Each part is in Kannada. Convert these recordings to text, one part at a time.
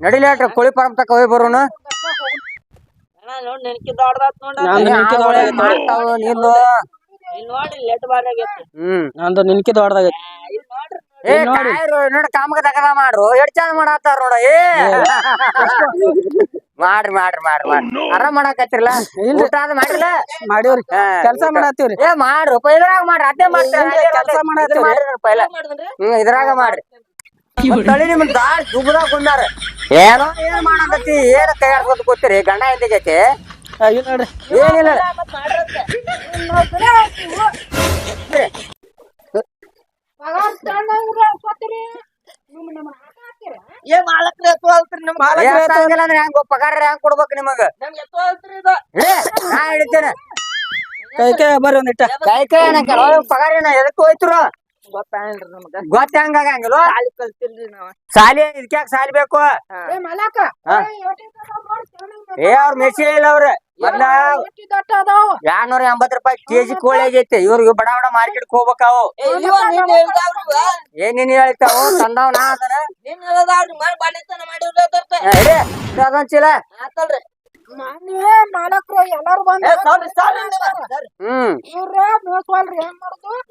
ನಡಿಲಿ ಅಟ್ರ ಕೋಳಿ ಫಾರ್ಮ್ ತಕ ಹೋಗಿ ಬರೋಣ. ಅಣ್ಣ ನೋಡ್ ನೆನಕಿ ದೊಡ್ಡದಾತ್ ನೋಡ ನಿನ್ಕಿ ದೊಡ್ಡದಾಗೈತಿ. ಮಾಡ್ತಾವು ಇಲ್ಲಿ ನೋಡಿ ಲೆಟ್ ಬಾರ್ ಆಗೈತಿ. ಹ್ಮ್. ನಂದು ನಿನ್ಕಿ ಹೊಡ್ದಾಗ ಏ ಕಾಯ್ರು ನೋಡ? ಕಾಮಗ ತಗದ ಮಾಡ್ರು. ಎಷ್ಟ್ ಚಂದ ಮಾಡತ್ತಾರ ನೋಡ ಏ. ಮಾಡ್ರಿ ಮಾಡ್ರಿ ಮಾಡ್ರಿ ಮಾಡ್ರಿ. ಆರಾಮ್ ಮಾಡಾಕತ್ತಿರಲ್ಲ? ಊಟ ಅದ್ ಮಾಡಿಲ್ಲ? ಮಾಡಿವ್ರಿ. ಕೆಲಸ ಮಾಡತ್ತೀವ್ರಿ. ಏ ಮಾಡ್ರು ಇದ್ರಾಗ ಮಾಡ್ರಿ ಅದೇ ಮಾಡ್ತಾರೆ ಕೆಲಸ ಮಾಡತ್ತೀವ್ರಿ. ಪೈಲ ಹ್ಮ್ ಇದ್ರಾಗ ಮಾಡ್ರಿ. ತಳಿ ನಿಮ್ ದಾಳ್ ದುಬ್ಬದಾಗ ಕುಂದಾರ ಏನೋ? ಏನ್ ಮಾಡಕತ್ತಿ ಏನ್ ಕೈ ಆಡ್ಕೊತ ಕೂತಿರಿ ಗಂಡ ಎಂದಿಗೈತಿ ಏನಿಲ್ಲ. ಏ ಮಾಲಕ್ರ ಎತ್ತು ಅಲ್ತ್ರಿ ನಮ್ ಏ, ಹಂಗಿಲ್ಲ ಅಂದ್ರೆ ಹೆಂಗ್ ಪಗಾರ ಹೆಂಗ್ ಕೊಡ್ಬೇಕು ನಿಮಗ? ನಮ್ ಎತ್ತು ಅಲ್ತ್ರಿ ಇದು. ಏ ನಾ ಹಿಡಿತೇನೆ ಕೈ ಕೈ ಬರ್ರಿ ಒಂದಿಟ್ಟ ಕೈ ಕೈ ಏನಕ್ಕ ಪಗಾರ ಏನ ಎದಕ್ ಹೋಯ್ತ್ರು? ಗೊತ್ತಾಗಲ್ರಿ ನಮ್ಗ. ಗೊತ್ತ ಹಂಗಾಗಂಗಿಲ್ಲ ಸಾಲಿ ಕಲ್ತಿಲ್ರಿ ನಾವ. ಸಾಲಿ ಇದಕ್ಕೆ ಸಾಲಿ ಬೇಕು? ಹಾ. ಏ ಅವ್ರ ಮೆಸೇಜ್ ಇಲ್ಲ ಅವ್ರ. ಮೊದ್ಲ ಎರಡ್ನೂರ ಎಂಬತ್ ರೂಪಾಯಿ ಕೆಜಿ ಕೋಳಿ ಆಗೈತೆ. ಇವ್ರಿಗೆ ಬಡ ಬಡ ಮಾರ್ಕೆಟ್ ಹೋಗ್ಬೇಕಾವು. ಏನೇನ್ ಹೇಳ್ತಾವು? ತಂದಾವ್ ನಾ ಅದನ್ನ? ಚೀಲ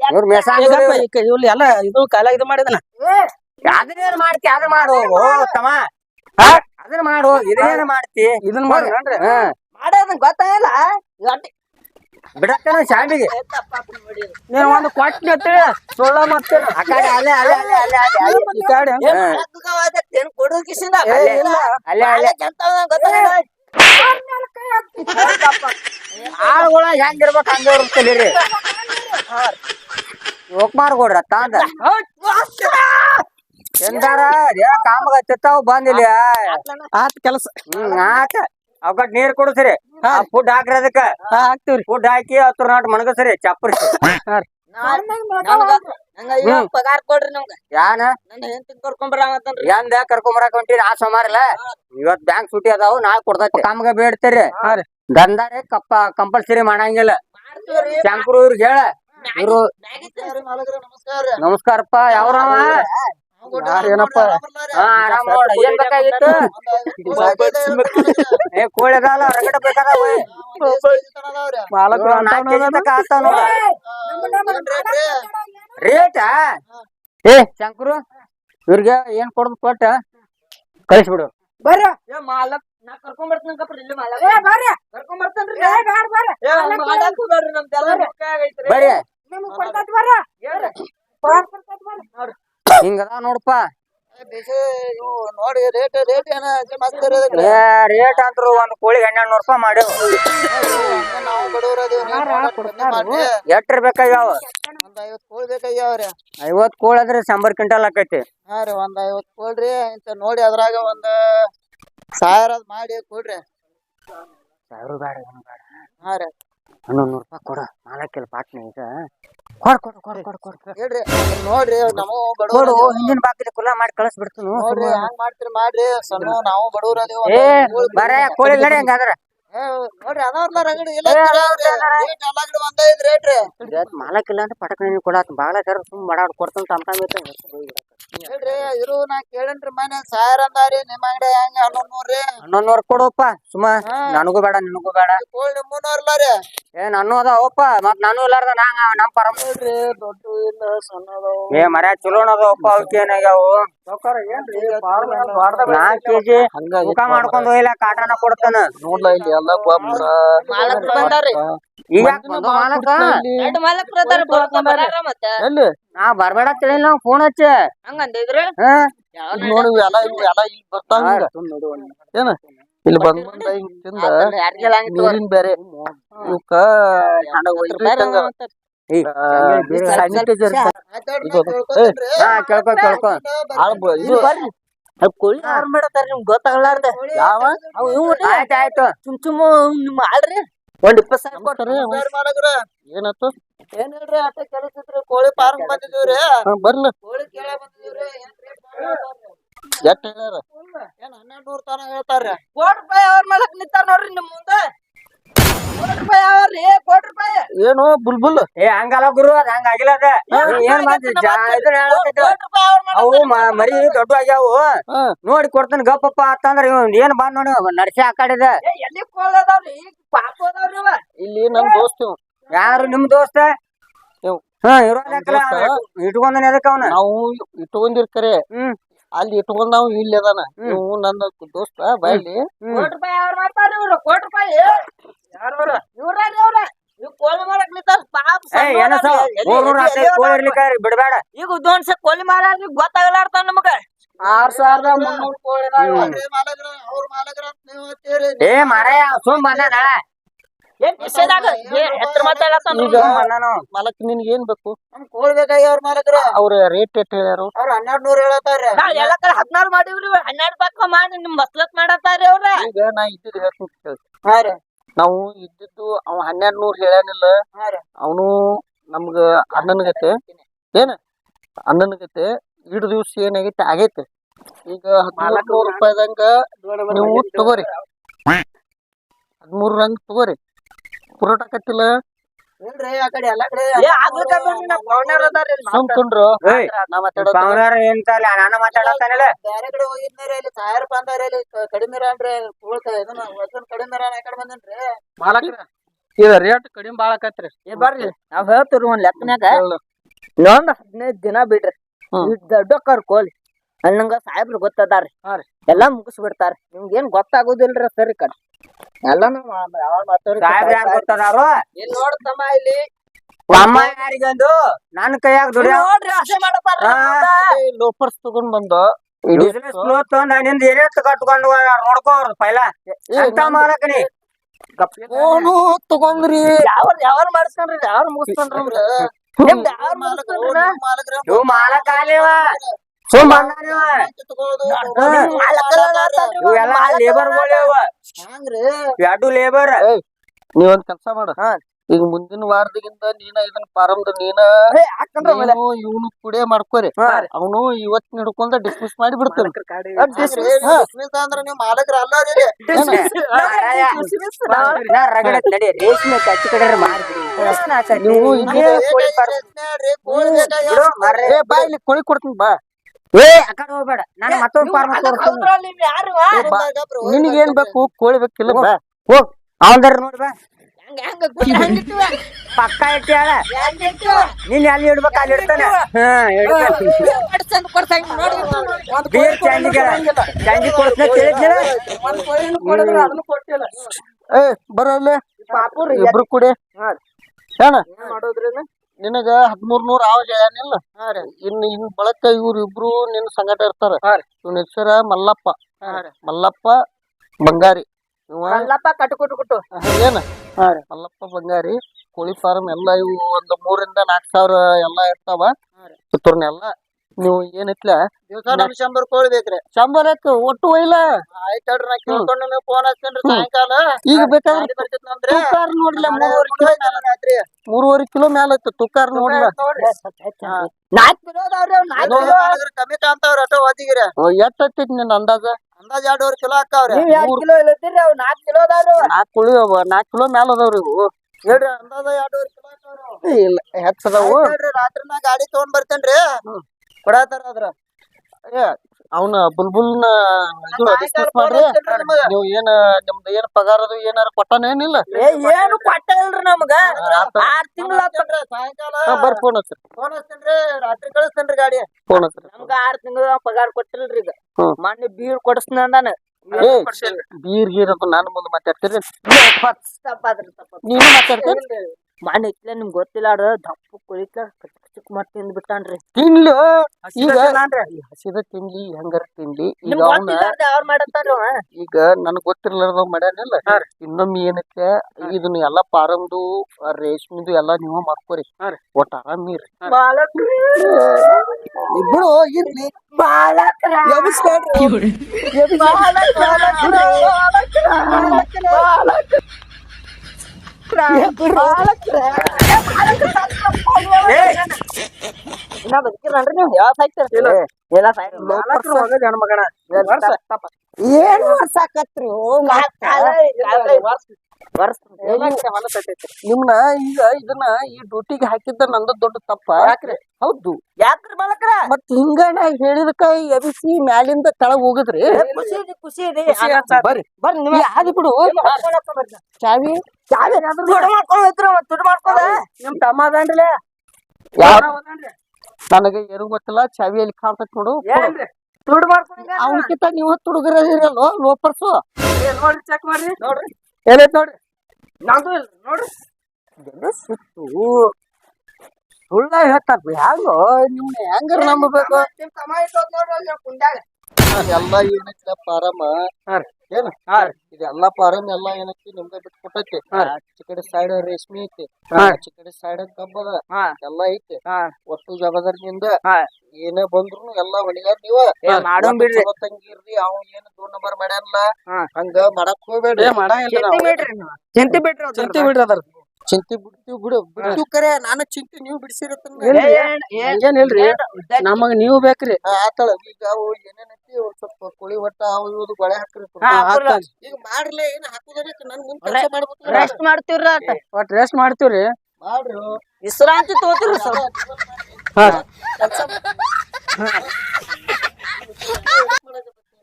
ಇವ್ರ ಎಲ್ಲ ಇದು ಕಾಲ ಇದು ಮಾಡಿದನ. ಅದನ್ನೇನ್ ಮಾಡ್ತಿ? ಅದನ್ನ ಮಾಡು. ಓ ತಮ್ಮ? ಅದನ್ನ ಮಾಡು ಇದನ್ನೇನ ಮಾಡ್ತಿ? ಇದನ್ನ ಮಾಡ್ರಿ ಹಾ ಮಾಡೋದನ್ ಗೊತ್ತಾಗಲ್ಲ? ಬಿಡತ್ತೇನ ಶಾಂಡಿಗೆ ನೀನ್ ಒಂದು ಕೊಟ್ಟ ಸುಳ್ಳ ಮತ್ತೆ. ಅಲ್ಲೇ ಅಲ್ಲೇ ಅಲ್ಲೇ ಅಲ್ಲೇ ಅಲ್ಲೇ. ಅಲ್ಲೇ ಗೊತ್ತಾಗಲ್ಲ. ಆಳುಗಳ ಹೆಂಗಿರ್ಬೇಕು ಹಂಗ ಇರ್ತಲಿರಿ ಕೊಡ್ರ ತಾಂದ ಎಂದಾರ? ಕಾಮಗ ತಿತ್ತಾವ್ ಬಂದಿಲ್ಲ ಆತ್ ಕೆಲಸ. ಹ್ಮ್ ಆತ. ಅವಕ್ಕ ನೀರ್ ಕುಡಿಸ್ರಿ. ಫುಡ್ ಹಾಕ್ರಿ ಅದಕ್ಕ ಹಾಕ್ತಿವ್ರಿ. ಫುಡ್ ಹಾಕಿ ಹತ್ರ ನಾಟ್ ಮಣಗಸ್ರಿ ಚಪ್ಪರಿ ಪಗಾರ ಕೊಡ್ರಿ ನಮ್ಗ. ಯಾನ? ನನ್ನ ಹೆಂಡತಿ ಕರ್ಕೊಂಬರಾಮತ್ತನ್ರಿ ಎಂದ ಕರ್ಕೊಂಬರಾಕ್ ಹೊಂಟಿರಿ? ಆ ಸೋಮಾರಲ್ಲ? ಇವತ್ ಬ್ಯಾಂಕ್ ಸೂಟಿ ಅದಾವು ನಾ ಕೊಡ್ತೈತಿ. ಕಾಮಗ ಬೇಡ್ತೀರಿ. ದಂದಾರೆ ಕಪ್ಪ ಕಂಪಲ್ಸರಿ ಮಾಡಂಗಿಲ್ಲ. ಶಂಕರ್ ಇವ್ರಿಗೆ ಹೇಳ. ಇವ್ರು ನಮಸ್ಕಾರ. ನಮಸ್ಕಾರಪ್ಪ ಯಾವ್ರವ? ಯಾರೇನಪ್ಪ ಏನ್ ಬೇಕಾಗಿತ್ತು? ಏ ಕೋಳಿ ಮಾಲಕ್ರು ನಾಲ್ಕು ನೋಡ. ರೇಟಾ? ಏ ಶಂಕರು ಇವ್ರಿಗೆ ಏನ್ ಕೊಡ್ದು ಕೊಟ್ಟ? ಕಳಿಸ್ಬಿಡು. ಬರ್ರಿ. ಏ ಮಾಲಕ್ ನಾ ಕರ್ಕೊಂಡ್ ಬರ್ತೀನಿ ಇಲ್ಲಿ ಮಾಲಕ್. ಏ ಬರ್ರ. ಕರ್ಕೊಂಡ್ ಬರ್ತೇನ್ರಿ ಬರ್ರ. ಬರ್ರಿ. ಬರ್ರ ಹಿಂಗದ ನೋಡಪ್ಪ ನೋಡಿ ರೇಟ್ ರೇಟ್ ಏನ ಮಸ್ತ್ ಏ ರೇಟ್ ಅಂದ್ರು ಒಂದ್ ಕೋಳಿ ಹನ್ನೆರಡು ರೂಪಾಯಿ ಮಾಡ್ಯಾವ ನಾವು ಬಡವರದೇವ್ ಎಟ್ರ ಬೇಕಾಗ್ಯಾವ? ಒಂದ್ ಐವತ್ ಕೋಳಿ ಬೇಕಾಗ್ಯಾವ್ರಿ ಐವತ್ ಕೋಳಿ ಆದ್ರೆ ಶಂಬರ್ ಕ್ವಿಂಟಲ್ ಆಕೈತಿ. ಹಾ ರೀ ಒಂದ್ ಐವತ್ ಕೊಡ್ರಿ ಇಂತ ನೋಡಿ ಅದ್ರಾಗ ಒಂದ್ ಸಾವಿರ ಮಾಡಿ ಕೊಡ್ರಿ. ಸಾವಿರ ಬೇಡ ಹಾ ರೀ. ಹನ್ನೊಂದು ನೂರು ರೂಪಾಯಿ ಕೊಡ ಮಾಲಕ್ಕಿಲ್ಲ ಪಾಟ್ನೆ ಈಗ. ಕೊಡ್ ಕೊಡ್ ಕೊಡ್ ಕೊಡ್ ಕೊಡ್. ಕೊಡ್. ಹೇಳ್ರಿ ನೋಡ್ರಿ ನಾವು ಹಿಂದಿನ ಬಾಗಿಲು ಕುಲ್ಲ ಮಾಡಿ ಕಳಿಸ್ಬಿಡ್ತು ನೋಡ್ರಿ ಹ್ಯಾಂಗ್ ಮಾಡ್ತೀರಿ ಮಾಡ್ರಿ. ಸಣ್ಣ ನಾವು ಬಡವ್ರ ಏ ಬರೇ ಕೋಳಿ ನಡಿ ಹಂಗಾದ್ರ ನೋಡ್ರಿ ಅದಾವ್ರಲ್ಲ ರಗಡಿ ಇಲ್ಲ ಏ, ರೇಟ್ ಎಲ್ಲ ಕಡೆ ಒಂದ ಐದ್ ರೇಟ್ ರೀ ಇಲ್ಲ ಅಂತ ಪಟಕ್ ನೀನು ಕೊಡಾತ ಬಾಗ್ಲ ತರ ಸುಮ್ ಮಾಡಾಡ್ ಕೊಡ್ತಂತ ಅಂತ ಹೇಳ್ರಿ ಇರು ನಾ ಕೇಳನ್ರಿ ಮನೆ ಸಾವಿರ ಅಂದಾರಿ ನಿಮ್ಮ ಅಂಗಡಿ ಹೆಂಗ ಹನ್ನೊಂದ್ ನೂರ್ರಿ ಹನ್ನೊಂದ್ ನೂರು ಕೊಡಪ್ಪ ಸುಮ್ಮ ಹಾ. ನನಗೂ ಬೇಡ ನಿನಗೂ ಬೇಡ. ಕೋಳಿ ನಿಮ್ಮನವ್ರಲ್ಲ ರೀ? ಏ ನಾನು ಅದಾವಪ್ಪ ಮತ್ ನಾನು ಇಲ್ಲಾರ್ದ ನಂಗ ನಮ್ ಪರಮ ನೋಡ್ರಿ ದೊಡ್ಡ ಇಲ್ಲ ಸಣ್ಣ ಏ ಮರ ಚಲೋನ ಅದಾವಪ್ಪ ಅವಕ್ಕೆ ಏನಾಗ್ಯಾವು ನಾಲ್ಕು ಕೆಜಿ ಊಟ ಮಾಡ್ಕೊಂಡ್ ಹೋಗಿಲ್ಲ ಕಾಟನ ಕೊಡ್ತಾನ? ನೋಡ್ಲ ಇಲ್ಲಿ ಎಲ್ಲ ಗೊಬ್ಬರ ಈಗ ಮಾಲಕ ಎಲ್ಲಿ? ನಾ ಬರ್ಬೇಡ ತಿಳಿಲ್ಲ ನಾವು ಫೋನ್ ಹಚ್ಚ. ಹಂಗಂದಿದ್ರಿ ಹಾ? ನೋಡಿ ಎಲ್ಲ ಇವ್ ಎಲ್ಲ ಇಲ್ಲಿ ಬರ್ತಾವ ಏನ? ಇಲ್ಲಿ ಬಂದ್ ಬಂದ ಹಿಂಗ್ ತಿಂದ ಯಾರಿಗೆಲ್ಲ ನೀರಿನ್ ಬೇರೆ. ಇವಕ್ಕ ಗೊತ್ತಾಗಲಾರ್ದ? ಯಾವ? ಅವ್ ಇವ್ ಆಯ್ತು ಆಯ್ತು. ಚುಮ್ ಚುಮ್ ನಿಮ್ ಆಳ್ರಿ. ಒಂದ್ ಇಪ್ಪತ್ ಸಾವಿರ ಕೊಟ್ರಿ. ಏನತ್ತು ಏನ್ ಹೇಳ್ರಿ ಅಟ್ಟ ಕೆಲಸತ್ರಿ ಕೋಳಿ ಫಾರ್ಮ್ ಬರ್ಲ ಕೋಳಿ ಕೇಳ ಎಷ್ಟ್ ಹೇಳ್ಯಾರ? ಏನ್ ಹನ್ನೆರಡು ನೂರ್ ತನ ಹೇಳ್ತಾರ್ರಿ. ಕೋಟಿ ರೂಪಾಯಿ ಅವ್ರ ಮಾಡಕ್ ನಿಂತಾರ ನೋಡ್ರಿ ನಿಮ್ ಮುಂದೆ. ಏನು ಬುಲ್ಬುಲ್? ಏ ಹಂಗಲ್ಲ ಗುರು ಅದ್ ಹಂಗ ಆಗಿಲ್ಲ ಅದ. ಏನ್. ಅವು ಮರಿ ದೊಡ್ಡ ಆಗ್ಯಾವು. ನೋಡಿ ಕೊಡ್ತಾನ ಗಪ್ಪಪ್ಪ ಅಂತಂದ್ರ ಇವ್ ಏನ್ ಬಾ ನೋಡಿ ನಡ್ಸಿ ಆ ಕಡೆದ ಇಲ್ಲಿ ನಮ್ ದೋಸ್ತ ಯಾರು ನಿಮ್ ದೋಸ್ತ. ಹಾ ಇರೋದಕ್ಕಲ್ಲ? ಇಟ್ಕೊಂಡನ ಎದಕ್ಕ ಅವನ? ನಾವು ಇಟ್ಕೊಂಡಿರ್ಕರೆ ಹ್ಮ್. ಅಲ್ಲಿ ಇಟ್ಕೊಂಡ್ ನಾವು ಇಲ್ಲಿ ಅದಾನ. ಇವು ನನ್ನ ದೋಸ್ತ ಬಾಯಿ ಕೋಟಿ ರೂಪಾಯಿ ಅವ್ರು ಮಾಡ್ತಾರ ಇವ್ರು ಕೋಟಿ ರೂಪಾಯಿ ಬಿಡಬೇಡ. ಈಗ ಉದ್ದೋನ್ಸ ಕೋಲಿ ಮಾರಾರ್ರಿ ಗೊತ್ತಾಗಲಾರ್ತಾವ ನಮಗ. ಆರ್ ಸಾವಿರದ ಮುನ್ನೂರು ಕೋಳಿ ಅವ್ರ ಮಾಲಕರ ನೀವು ಏ ಮಾರಾಯ ಸುಮ್ ಬಂದಾನ ಏನ್ ಕಿಸೆದಾಗ? ಎತ್ರ ಮಾತಾಡತ್ತಾನ ಮಾಲಕ್ ನಿನ್ಗೆ ಏನ್ ಬೇಕು? ಕೋಳಿ ಬೇಕಾಗಿ ಅವ್ರ ಮಾಲಕರ ಅವ್ರ ರೇಟ್ ಎಷ್ಟು ಹೇಳ್ಯಾರು? ಅವ್ರ ಹನ್ನೆರಡ್ ನೂರ್ ಹೇಳತ್ತಾರ ಎಲ್ಲ ಕಡೆ ಹದಿನಾರು ಮಾಡಿವ್ರಿ ಹನ್ನೆರಡು ಪಕ್ಕ ಮಾಡಿ ನಿಮ್ ಮಸ್ಲತ್ ಮಾಡತ್ತಾರ ಅವ್ರ. ಈಗ ನಾ ಇದ್ದಿದ್ ಹೇಳ್ತೀನಿ. ಹಾ ರೀ. ನಾವು ಇದ್ದಿದ್ದು ಅವ ಹನ್ನೆರಡು ನೂರ್ ಹೇಳ್ಯಾನಿಲ್ಲ ಅವನು ನಮ್ಗ ಅಣ್ಣನಗತೆ ಏನ? ಅಣ್ಣನಗತೆ ಇಡ್ ದಿವ್ಸ ಏನಾಗೈತೆ ಆಗೈತೆ ಈಗ ನೂರು ರೂಪಾಯಿದಂಗ ನೀವು ತಗೋರಿ. ಹದಿಮೂರು ರಂಗ್ ತಗೋರಿ. ಪುರೋಟ ಕಟ್ಟಿಲ್ಲ. ಪಾವನಾರ ಎಂತಲ್ಲ ನಾನು ಮಾತಾಡತ್ತಾನಿಲ್ಲ ಕಡೆ ಹೋಗಿದ್ನಾರಿ ಅಲ್ಲಿ ಅಲ್ಲಿ ಕಡಿಮೆ ಕಡೆ ಬಂದನ್ರಿ. ಮಾಲಕ್ರ ಇದ ರೇಟ್ ಕಡಿಮೆ ಬಾಳ ಆಕತ್ರಿ. ಏ ಬರ್ರಿ ನಾವ್ ಹೇಳ್ತೀರಿ ಒಂದ್ ಲೆಕ್ಕನ್ಯಾಗ. ಇನ್ನೊಂದ್ ಹದಿನೈದ್ ದಿನ ಬಿಡ್ರಿ. ದೊಡ್ಡ ಕೋಲಿ ದೊಡ್ಡ ಕರ್ಕೋಲಿ ಅನ್ನಂಗ ಸಾಹೇಬ್ರು ಗೊತ್ತದಾರ್ರಿ. ಹಾ ರೀ. ಎಲ್ಲಾ ಮುಗಿಸ್ಬಿಡ್ತಾರ ನಿಮ್ಗೆ ಏನ್ ಗೊತ್ತಾಗೋದಿಲ್ರಿ ಸರಿ ಕಡೆ. ಯಾವಾಗ ಸಾಹೇಬ್ರ ಯಾರು ಗೊತ್ತದಾರು ಇಲ್ಲಿ ನೋಡ್ತಮ್ಮ ಇಲ್ಲಿ. ಅಮ್ಮ ಯಾರಿಗಂದು? ನನ್ನ ಕೈಯಾಗ ದುಡಿಯೋ ಲೋಫರ್ಸ್ ತಗೊಂಡ್ ಬಂದು. ಬಿಸಿನೆಸ್ ಏನೇಟ್ ಕಟ್ಕೊಂಡು ನೋಡ್ಕೋ ಅವ್ರು ಪೈಲ. ಅಂತ ಮಾಡಕ್ ನೀ? ಫೋನು ತಗೊಂಡ್ರಿ. ಯಾವ ಯಾವ ಮಾಡಿಸ್ಕೊಂಡ್ರಿ ಯಾರು ಮುಗಿಸ್ಕೊಂಡ್ರಿ ಇವ್ ಮಾಲಕ್ ಆಲಿವ ಸುಮ್ ಬಂದಾನಿವ ಇವೆಲ್ಲ ಲೇಬರ್ ಗಳವ ಹಂಗ್ರಿ ಎರಡು ಲೇಬರ್ ನೀ ಒಂದ್ ಕೆಲ್ಸ ಮಾಡ. ಈಗ ಮುಂದಿನ ವಾರದಿಂದ ನೀನ ಇದನ್ನ ಪ್ರಾರಂಭ ನೀನ ಇವನು ಕುಡೆ ಮಾಡ್ಕೋರಿ. ಅವನು ಇವತ್ ಹಿಡ್ಕೊಂಡ ಡಿಸ್ಮಿಸ್ ಮಾಡಿ ಬಿಡ್ತಾನೆ. ಅಂದ್ರ ನೀವು ಕೋಳಿ ಕೊಡ್ತೀನಿ ಬಾ. ಏ ಆ ಕಡೆ ಹೋಗ್ಬೇಡ. ನಾನು ಮತ್ತೊಂದು ಫಾರ್ಮ್ ತೋರಿಸ್ತೀನಿ. ನಿನಗೆ ಏನ್ ಬೇಕು? ಕೋಳಿ ಬೇಕಿಲ್ಲ ಬಾ ಹೋಗ್. ಅವಂದರ್ ನೋಡಿ ಬಾ. ಪಕ್ಕ ಇಟ್ಟಿ ಹೇಳ ನೀನ್ ಎಲ್ಲಿ ಇಡ್ಬೇಕು ಅಲ್ಲಿ ಇಡ್ತಾನೆ? ಬೀರ್ ಚಂದಿಗೆ ಚಂದಿ ಕೊಡ್ಸ್ನ ತಿಳಿದ್ನಿಲ್ಲ ಏ ಬರಲ್ಲ ಇಬ್ರು ಕುಡಿ. ಏನ ನಿನಗ ಹದಿಮೂರ್ ನೂರ ಆವಾಜ್ ಏನಿಲ್ಲ ಇನ್ ಇನ್ ಬಳಕ ಇವ್ರ ಇಬ್ರು ನಿನ್ ಸಂಗಟ ಇರ್ತಾರ. ಇವ್ನ ಹೆಸರ ಮಲ್ಲಪ್ಪ. ಮಲ್ಲಪ್ಪ ಬಂಗಾರಿ. ಇವ ಅಲ್ಲಪ್ಪ ಕಟ್ಟು. ಏನ? ಮಲ್ಲಪ್ಪ ಬಂಗಾರಿ ಕೋಳಿ ಫಾರ್ಮ್ ಎಲ್ಲಾ ಇವು ಒಂದ್ ಮೂರಿಂದ ನಾಲ್ಕ್ ಸಾವಿರ ಎಲ್ಲಾ ಇರ್ತಾವ. ಇವ್ರನ್ನೆಲ್ಲ ನೀವು ಏನೈತ್ಲ ಶಂಬರ್ ಕೋಳಿ ಬೇಕ್ರಿ. ಶಂಬರ್ ಒಟ್ಟು ಒಯ್ಲ? ಆಯ್ತು ಹೇಳ್ರಿ ನಾ ಕೇಳ್ಕೊಂಡು ಫೋನ್ ಹಚ್ತೇನ್ರಿ ಸಾಯಂಕಾಲ. ಈಗ ಬೇಕಾದ್ರೆ ತುಕ್ಕಾರ್ ನೋಡ್ಲ? ಮೂರುವರೆ ಕಿಲೋ ಮೂರುವರೆ ಕಿಲೋ ಮ್ಯಾಲ ಐತಿ ತುಕ್ಕಾರ್ ನೋಡ್ಲ? ನಾಲ್ಕು ಕಿಲೋ ಅದಾವ್ರಿ ನಾಲ್ಕು ಕಿಲೋ. ಕಮ್ಮಿ ಕಾಣ್ತಾವ್ರಿ ಅಟೋ ಒದಿಗಿರ ಎಷ್ಟ್ ಹತ್ತೈತಿ ನಿನ್ ಅಂದಾಜ? ಅಂದಾಜ್ ಎರಡೂವರೆ ಕಿಲೋ ಹಾಕಾವ್ರಿ ಎರಡ್ ಕಿಲೋ ಇಲ್ಲತ್ತೀರಿ ಅವ್ ನಾಲ್ಕು ಕಿಲೋ ಅದಾವ್ರಿ ನಾಲ್ಕು ಕುಳಿ ಅವ ನಾಲ್ಕು ಕಿಲೋ ಮ್ಯಾಲ ಅದಾವ್ರಿ ಇವು. ಹೇಳ್ರಿ ಅಂದಾಜ ಎರಡೂವರೆ ಕಿಲೋ ಹಾಕಾವ್ರಿ ಇಲ್ಲ ಹೆಚ್ಚದಾವು ಹೇಳ್ರಿ ರಾತ್ರಿ ನಾ ಗಾಡಿ ತಗೊಂಡ್ ಬರ್ತೇನ್ರಿ. ಕೊಡತಾರ ಅದ್ರ ಅವನ ಬುಲ್ಬುಲ್ನ ಇದು ಡಿಸ್ಕಸ್ ಮಾಡ್ರಿ ನೀವು ಏನ ನಿಮ್ದು ಏನ್ ಪಗಾರ ಅದು ಏನಾರ ಕೊಟ್ಟಾನ ಏನಿಲ್ಲ? ಏ ಏನು ಕೊಟ್ಟ ಇಲ್ರಿ ನಮ್ಗ ಆರ್ ತಿಂಗಳ ಸಾಯಂಕಾಲ ಬರ್ ಫೋನ್ ಹಚ್ಚ್ರಿ ಫೋನ್ ಹಚ್ಚನ್ರಿ ರಾತ್ರಿ ಕಳಿಸ್ತೇನ್ರಿ ಗಾಡಿ. ಫೋನ್ ಹಚ್ರಿ ನಮ್ಗ ಆರ್ ತಿಂಗಳ ಪಗಾರ ಕೊಟ್ಟಿಲ್ರಿ ಈಗ. ಮೊನ್ನೆ ಬೀರ್ ಕೊಡಿಸ್ನ ಅಂದಾನ. ಏ ಬೀರ್ ಗೀರ್ ಅದು ನಾನು ಮುಂದೆ ಮಾತಾಡ್ತೀರಿ ನೀನು ಮಾತಾಡ್ತೀರಿ ಮೊನ್ನೆ ಇಟ್ಲೆ ನಿಮ್ಗ್ ಗೊತ್ತಿಲ್ಲ ಅವ್ರು ದಪ್ಪ ಕುಳಿತ ಚಿಕ್ಕ ಮಟ್ಟ ತಿಂದ್ ಬಿಟ್ಟಾನ್ರಿ ತಿನ್ಲು. ಈಗ ಹಸಿದ ತಿನ್ಲಿ ಹೆಂಗಾರ ತಿನ್ಲಿ ಈಗ ಅವನ ಅವ್ರ ಮಾಡತ್ತಾರ ಈಗ ನನಗ್ ಗೊತ್ತಿರ್ಲಾರ್ದವ್ ಮಾಡ್ಯಾನಿಲ್ಲ. ಇನ್ನೊಮ್ಮೆ ಏನೈತೆ ಇದನ್ನ ಎಲ್ಲಾ ಪಾರಮ್ದು ರೇಷ್ಮಿದು ಎಲ್ಲಾ ನೀವ ಮಾಡ್ಕೋರಿ. ಒಟ್ಟ ಆರಾಮಿರಿ ಇಬ್ರು ಇರ್ಲಿ ನೀವು ಯಾವ ಸಾಯ್ತಾರ ಎಲ್ಲ ಏನ್ ಮಾಡ್ಸಾಕತ್ರಿ ನಿಮ್ನ ಈಗ ಇದನ್ನ ಈ ಡ್ಯೂಟಿಗೆ ಹಾಕಿದ್ದ ನಂದ ದೊಡ್ಡ ತಪ್ಪ ಹೌದು ಯಾಕ್ರಿ ಮಾಲಕ್ರ ಮತ್ ಹಿಂಗ ನಾ ಹೇಳಿದಕ್ಕ ಎಬಿಸಿ ಮ್ಯಾಲಿಂದ ಕೆಳಗ್ ಹೋಗದ್ರಿ ಖುಷಿ ಇದೆ ಖುಷಿ ಇದೆ ಬರ್ರಿ ಬರ್ರಿ ಯಾವ್ದು ಬಿಡು ಚಾವಿ ನಿಮ್ ತಮ್ಮ ನನಗೆ ಏನು ಗೊತ್ತಿಲ್ಲ ಚಾವಿ ಎಲ್ಲಿ ಕಾಣ್ತೈತ್ ನೋಡು. ತುಡು ಮಾಡ್ಕೊಂಡ ಅವನಕಿಂತ ನೀವು ತುಡುಗರದಿರಲ್ವ ಲೋಪರ್ಸು? ನೋಡ್ರಿ ಚೆಕ್ ಮಾಡ್ರಿ ನೋಡ್ರಿ. ಏನೈತ್ ನೋಡ್ರಿ ನಂದು ಇಲ್ಲ ನೋಡ್ರಿ ಸುತ್ತು. ಸುಳ್ಳ ಹೇಳ್ತಾರ ಹೆಂಗ ನಿಮ್ನ ಹೆಂಗಾರ ನಂಬಬೇಕು? ಸಮಯ ತಮ್ಮ ನೋಡ್ರಿ ಕುಂಡ್ಯಾಗ. ಎಲ್ಲ ಏನೈತಿ ಪಾರಮ್ಮ ಹಾ. ಏನ. ಇದೆಲ್ಲ ಪಾರಮ್ ಎಲ್ಲ ಏನೈತಿ ನಿಮ್ಗೆ ಬಿಟ್ಟು ಕೊಟ್ಟೈತಿ? ಕಡೆ ಸೈಡ್ ರೇಷ್ಮೆ ಐತಿ. ಕಡೆ ಸೈಡ್ ಕಬ್ಬದ ಎಲ್ಲ ಐತಿ. ಹಾ ಒಟ್ಟು ಜಗದರ್ನಿಂದ ಏನ ಬಂದ್ರು ಎಲ್ಲ ಹೊಡಿಗಾರ ನೀವ? ತಂಗಿರ್ರಿ ಅವ್ ಏನ್ ದೊಡ್ಡ ನಂಬರ್ ಮಾಡ್ಯಾನಲ್ಲ ಹಂಗ ಮಾಡಕ್ ಹೋಗ್ಬೇಡ್ರಿ. ಚಿಂತೆ ಬಿಡ್ರಿ. ಚಿಂತೆ ಬಿಡ್ರಿ ಅದ್ರ ಚಿಂತೆ ಬಿಡ್ತೀವಿ ಬಿಡು ಬಿಡ್ತೀವಿ. ಕರೆ ನಾನು ಚಿಂತೆ ನೀವು ಬಿಡಿಸಿರತ್ತ ಹೇಳ್ರಿ? ನಮಗ್ ನೀವು ಬೇಕ್ರಿ. ಆತಳ ಈಗ ಅವು ಏನೇನೈತಿ ಒಂದ್ ಸ್ವಲ್ಪ ಕೋಳಿ ಹೊಟ್ಟ ಅವು ಇವು ಗೊಳೆ ಹಾಕ್ರಿ ಹಾ, ಈಗ ಮಾಡ್ಲಿ ಏನ್ ಹಾಕುದ್ರಿ? ನನ್ ಕೆಲಸ ಮಾಡ್ಬೇಕು ರೆಸ್ಟ್ ಮಾಡ್ತೀವ್ರಿ ಒಟ್ ರೆಸ್ಟ್ ಮಾಡ್ತೀವ್ರಿ. ಮಾಡ್ರಿ. ವಿಶ್ರಾಂತಿ ತಗೋತೀರಿ ಸರ್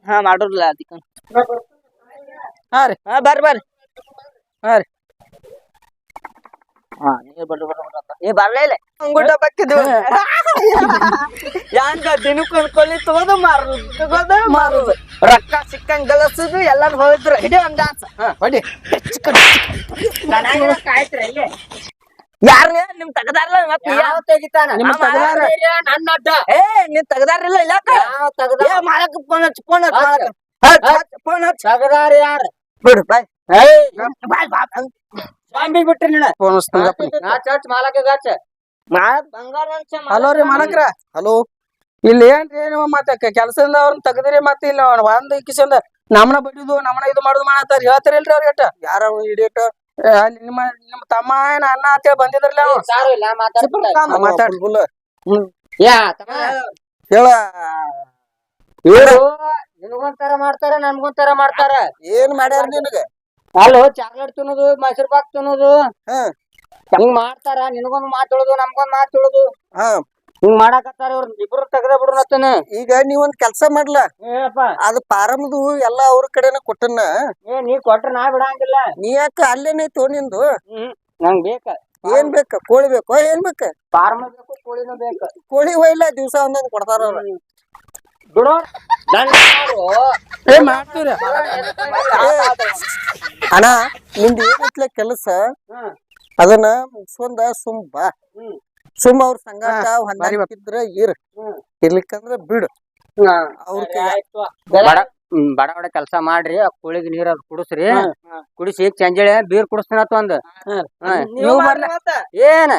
ಹಾ. ಮಾಡೋರ್ಲ ಅದಕ್ಕ ಹಾ ರೀ. ಹಾ ಬರ್ರಿ ಬರ್ರಿ. ಹಾ ರೀ. ಹಾ ನೀವ್ ಬರ್ರಿ ಬರ್ರಿ ಬರ್ರಿ ಅಂತ. ಏ ಬರ್ಲೇ ಇಲ್ಲ. ಗುಡ್ಡ ಬಕ್ಕಿದ್ದು ಯಾಂಗ ದಿನಕ್ಕೆ ಕೊಳ್ಳಿ ತಗೋದು ಮಾರುದು ತಗೋದು ಮಾರುದು. ರೊಕ್ಕ ಸಿಕ್ಕಂಗ್ ಗಲಸುದು ಎಲ್ಲಾರು ಹೋಗಿದ್ರು ಹಿಡಿ ಒಂದ್ ಡಾನ್ಸ್ ಹೊಡಿ. ಯಾರು ನಿಮ್ ತಗದಾರಲ್ಲ ಮತ್ತೆ ಯಾವ ತೆಗಿತಾನ? ತಗದಾರ? ನನ್ನ ಅಡ್ಡ. ಏ ನೀವ್ ತಗದಾರಿಲ್ಲ ಇಲ್ಲಾಕ ಯಾವ ತಗದ ಏ ಮಾಲಕ್ ಫೋನ್ ಹಚ್ಚ ಫೋನ್ ಹಚ್ಚ ಫೋನ್ ಹಚ್ಚ. ತಗದಾರ ಯಾರು? ಬಿಡು ಬಾಯ್ ಬಾಯ್. ಬಾ ಬಾಂಬಿ ಬಿಟ್ರಿ ನೀನ? ಫೋನ್ ಮಾಲಕ ಗಾಚ ಬಂಗಾರ ಹಲೋ ರೀ ಮಾಲಕ್ರ. ಹಲೋ ಇಲ್ಲಿ ಏನ್ರಿ ಏನು ಮತ್ತೆ ಕೆಲಸದಿಂದ ಅವ್ರನ್ನ ತೆಗದ್ರಿ ಮತ್ತೆ ಇಲ್ಲ ಒಂದ್ ಕಿಶಂದ ನಮ್ಮನ ಬಡಿದು ನಮ್ಮನ ಇದು ಮಾಡುದು ಮಾಡತ್ತಾರ. ಹೇಳ್ತಾರಿಲ್ರಿ ಅವ್ರ ಗಟ್ಟ ಯಾರ ಇಡಿಯಟ್ ಅಲ್ಲಿ ನಿಮ್ಮ ನಿಮ್ಮ ತಮ್ಮ ಏನ ಅಣ್ಣ ಅಂತೇಳಿ ಬಂದಿದ್ರಲ್ಲ ಅವ ಮಾತಾಡ್. ಹೇಳ. ಇವ್ರು ನಿನಗೊಂತರ ಮಾಡ್ತಾರ ನನ್ಗೊಂತರ ಮಾಡ್ತಾರ. ಏನ್ ಮಾಡ್ಯಾರ ನಿನಗ? ಅಲ್ಲೋ ಚಾಕ್ಲೇಟ್ ತಿನ್ನೋದು ಮೈಸೂರ್ ಪಾಕ್ ತಿನ್ನೋದು. ಹಿಂಗ್ ಮಾಡ್ತಾರ? ನಿನಗೊಂದ್ ಮಾತ್ ಹೇಳುದು ನಮ್ಗೊಂದ್ ಮಾತ್ ಹೇಳುದು. ಹಾ. ಹಿಂಗ್ ಮಾಡಾಕತ್ತಾರ ಇವ್ರ ಇಬ್ರು ತೆಗದ ಬಿಡ್ರತ್ತನ ಈಗ ನೀವೊಂದ್ ಕೆಲ್ಸ ಮಾಡ್ಲ. ಅದ್ ಪಾರಮ್ದು ಎಲ್ಲಾ ಅವ್ರ ಕಡೆನ ಕೊಟ್ಟನ. ಏ ನೀ ಕೊಟ್ರ ನಾ ಬಿಡಂಗಿಲ್ಲ. ನೀ ಯಾಕ ಅಲ್ಲೇನೆ ನಿಂದು? ಹ್ಮ್ ನಂಗ್ ಬೇಕ. ಏನ್ ಬೇಕ? ಕೋಳಿ ಬೇಕೋ ಏನ್ ಬೇಕ? ಪಾರ್ಮ್ ಬೇಕು ಕೋಳಿನೂ ಬೇಕ. ಕೋಳಿ ಒಯ್ಲ ದಿವ್ಸ ಒಂದೊಂದ್ ಕೊಡ್ತಾರ ಅವ್ರ. ಬಿಡು. ಏ ಮಾಡ್ತೀರ ಅಣ್ಣ ನಿಮ್ದು ಏನಿತ್ಲೆ ಕೆಲಸ? ಅದನ್ನ ಮುಗಿಸ್ಕೊಂಡ ಸುಮ್ ಬಾ. ಸುಮ್ ಅವ್ರ ಸಂಗಾಟ ಹೊಂದಾಣಿಕಿದ್ರ ಇರ್. ಇರ್ಲಿಕ್ಕಂದ್ರೆ ಇರ್ಲಿಕ್ಕಂದ್ರ ಬಿಡು. ಅವ್ರ ಬಡ ಬಡ ಕೆಲಸ ಮಾಡ್ರಿ ಆ ಕೋಳಿಗೆ ನೀರ್ ಅದ್ ಕುಡಿಸ್ರಿ ಕುಡಿಸಿ ಚಂಜಳೆ ಬೀರ್ ಕುಡಿಸ್ತೀನತ್ ಒಂದ್. ಹಾ, ನೀವು ಬರ್ಲ? ಏನ?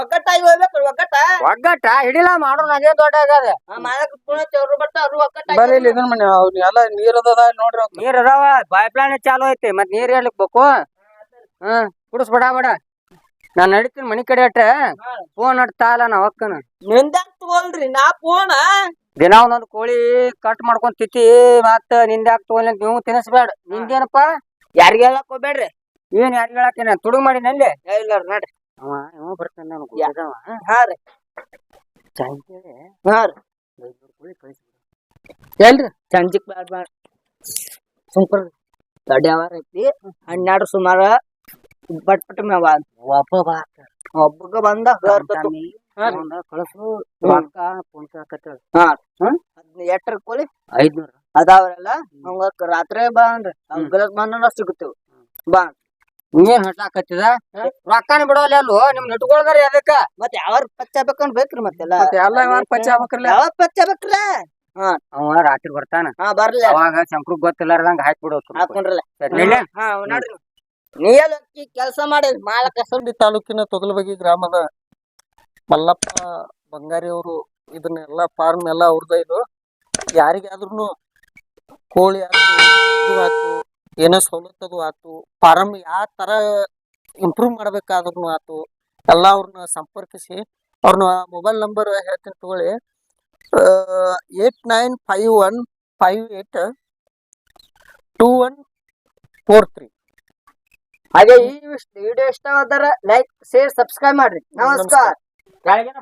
ಒಗ್ಗಟ್ಟಾಗಿ ಹೋಗ್ಬೇಕು ಒಗ್ಗಟ್ಟ ಒಗ್ಗಟ್ಟ. ಹಿಡಿಲ ಮಾಡೋಣ ಅದೇ ದೊಡ್ಡ ಆಗದ ಆ ಮಾಲಕ್ ಫೋನ್ ಹಚ್ಚಿ ಅವ್ರು ಬರ್ತಾರ ಅವ್ರು ಒಗ್ಗಟ್ಟಾಗಿ ಬರ್ರಿ ಇಲ್ಲಿ ಇದನ್ನ ಮಾಡಿ ಎಲ್ಲ ನೀರ್ ಅದ ನೋಡ್ರಿ ನೀರ್ ಅದಾವ ಪೈಪ್ ಲೈನ್ ಚಾಲು ಐತಿ ಮತ್ ನೀರ್ ಹೇಳಕ್ ಬೇಕು? ಹ್ಮ್ ಕುಡಿಸ್ ಬಡ ಬಡ. ನಾನ್ ನಡಿತೀನಿ ಮನಿ ಕಡೆ ಅಟ್ಟ ಫೋನ್ ಅಡ್ತಾಲ ನಾ ಒಕ್ಕನ. ನಿಂದ ತಗೋಲ್ರಿ ನಾ ಫೋನ್ ದಿನ ಒಂದೊಂದು ಕೋಳಿ ಕಟ್ ಮಾಡ್ಕೊಂಡ್ ತಿತ್ತಿ ಮತ್ತ ನಿಂದ ಯಾಕೆ ತಗೊಳ್ಳಿ ಅಂತ ನೀವು ತಿನ್ನಿಸ್ಬೇಡ. ನಿಂದೇನಪ್ಪ? ಯಾರಿಗೆ ಹೇಳಕ್ ಹೋಗ್ಬೇಡ್ರಿ. ಏನ್ ಯಾರಿಗೆ ಹೇಳಾಕೇನ ತುಡು ಮಾಡಿ ನಲ್ಲಿ ಇಲ್ಲ ನೋಡ್ರಿ. ಅವ ಇವ ಬರ್ತಾನ ನಾನು ಹಾ ರೀ. ಚಂಚಳೆ ಹಾ ರೀ. ಕೋಳಿ ಎಲ್ರಿ? ಬ್ಯಾಡ ಬ್ಯಾಡ. ಸುಮ್ಕರ್ ತಡ್ಯಾವಾರ ಐತಿ. ಹನ್ನೆರಡು ಸುಮಾರು. ಬಟ್ ಬಟ್ ಮೇವ ಒಬ್ಬ ಬಾ. ಒಬ್ಬಗ ಬಂದ. ಹರ್ಕತ್ತು. ಕಳಿಸು ರೊಕ್ಕ ಫೋನ್ ಪೇ ಹಾಕತ್ತೇಳ ಎಟ್ರ ಕೊಲಿ ಐದ್ನೂರ. ಅದಾವ್ರಲ್ಲ? ಹಂಗ ರಾತ್ರಿ ಬಾ ಅಂದ್ರ. ಗಲತ್ ಬಂದ ಸಿಗುತ್ತೇವ್. ಬಾ. ಏನ್ ಹಟ್ಟಾಕತ್ತಿದ ರೊಕ್ಕನ ಬಿಡೋಲ್ಲ ಅಲ್ಲೋ? ನಿಮ್ ನೆಟ್ಕೊಳ್ದಾರ ಅದಕ್ಕ ಮತ್ ಯಾವ ಪಚ್ಚ ಬೇಕಂದ್ ಬೇಕ್ರಿ ಮತ್ತೆಲ್ಲ. ಎಲ್ಲ ಪಚ್ಚ ಹಾಕ್ರಲ್ಲ ಯಾವ ಪಚ್ಚ ಬೇಕ್ರ ಅವ ರಾತ್ರಿ ಬರ್ತಾನ. ಹಾ ಬರ್ಲಿ. ಅವಾಗ ಶಂಕ್ರ ಗೊತ್ತಿಲ್ಲಾರ್ದಂಗ ಹಾಕಿ ಬಿಡೋದು ಹಾಕೊಂಡ್ರಲ್ಲ. ನೀ ಎಲ್ಲ ಕೆಲಸ ಮಾಡಿ ಮಾಲಕ ತಾಲೂಕಿನ ತೊಗಲಬಗಿ ಗ್ರಾಮದ ಮಲ್ಲಪ್ಪ ಬಂಗಾರಿ ಅವರು ಇದನ್ನೆಲ್ಲ ಫಾರ್ಮ್ ಎಲ್ಲ ಅವ್ರದ ಇದು. ಯಾರಿಗಾದ್ರೂ ಕೋಳಿ ಆಯ್ತು ಆಯ್ತು ಏನೋ ಸವಲತ್ತದು ಆಯ್ತು ಫಾರಂ ಯಾವ ತರ ಇಂಪ್ರೂವ್ ಮಾಡ್ಬೇಕಾದ್ರೂ ಆಯ್ತು ಎಲ್ಲ ಅವ್ರನ್ನ ಸಂಪರ್ಕಿಸಿ ಅವ್ರನ್ನ ಮೊಬೈಲ್ ನಂಬರ್ ಹೇಳ್ತೀನಿ ತಗೊಳ್ಳಿ eight nine five one five eight two one four three ಹಾಗೆ ಈ ವಿಡಿಯೋ ಇಷ್ಟವಾದರೆ ಲೈಕ್ ಶೇರ್ ಸಬ್ಸ್ಕ್ರೈಬ್ ಮಾಡ್ರಿ. ನಮಸ್ಕಾರ. Gotta get a